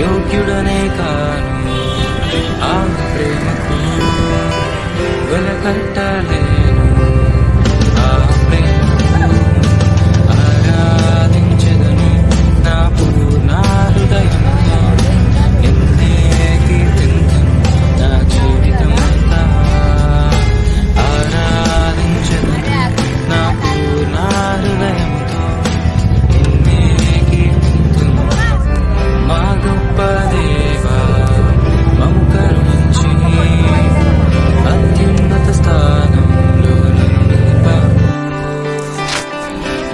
యోగ్యుడనే కాను ఆ ప్రేమకు వెలకట్టలే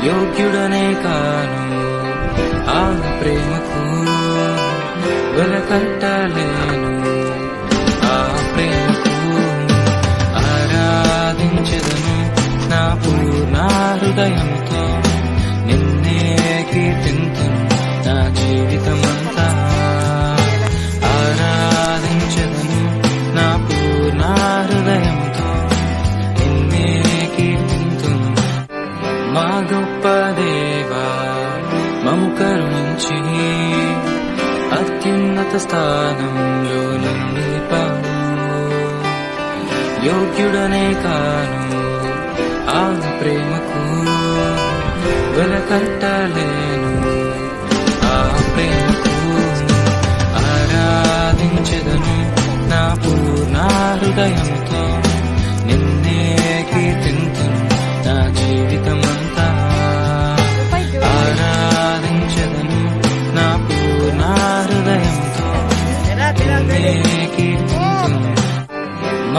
యోగ్యుడనే కాను. ఆ ప్రేమకు వెలకట్టలేను ఆ ప్రేమకు ఆరాధించదను. నా పూర్ణ హృదయంతో గొప్ప దేవా మము కరుణించి అత్యున్నత స్థానంలో నిలిపావు యోగ్యుడనే కాను ఆ ప్రేమకు వెలకట్టలేను ఆ ప్రేమకు ఆరాధించదను నా పూర్ణ హృదయంతో.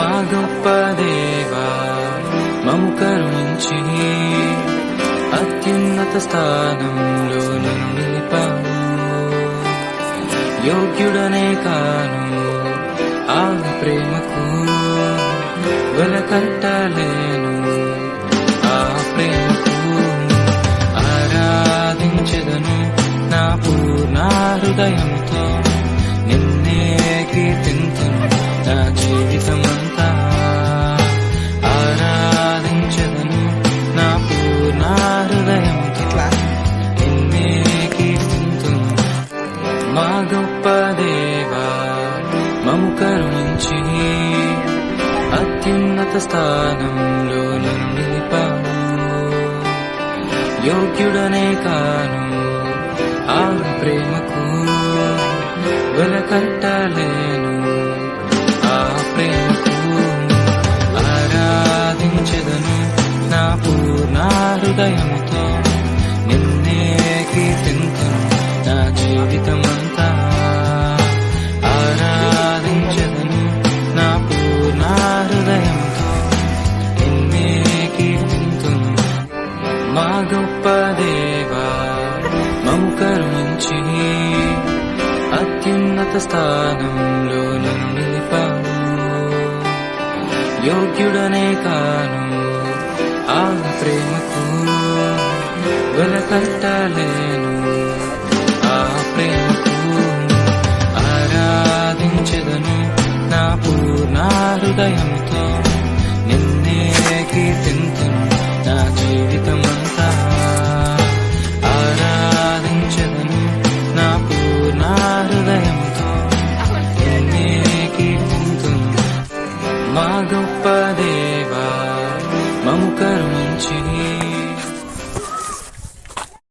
మా గొప్ప దేవా మము కరుణించి అత్యున్నత స్థానంలో నిలిపావు. యోగ్యుడనే కాను ఆ ప్రేమకు. వెలకట్టలేను ఆ ప్రేమకు. ఆరాధించదను నా పూర్ణ హృదయంతో నిన్నే కీర్తింతును నా జీవితం. మా గొప్ప దేవా మము కరుణించి అత్యున్నత స్థానంలో నిలిపాము యోగ్యుడనే కాను ఆ ప్రేమకు. వెలకట్టలేను ఆ ప్రేమకు. ఆరాధించదను నా పూర్ణ హృదయముతో. నిన్నే కీర్తింతను నా జీవితం మా గొప్ప దేవా మము కరుణించి అత్యున్నత స్థానంలో నిలిపాను యోగ్యుడనే కాను ఆ ప్రేమకు వెలకట్టలేను. ఆ ప్రేమకు ఆరాధించదను నా పూర్ణ హృదయంతో. నిన్నే కీర్తింతును నా జీవితం మా గొప్ప దేవా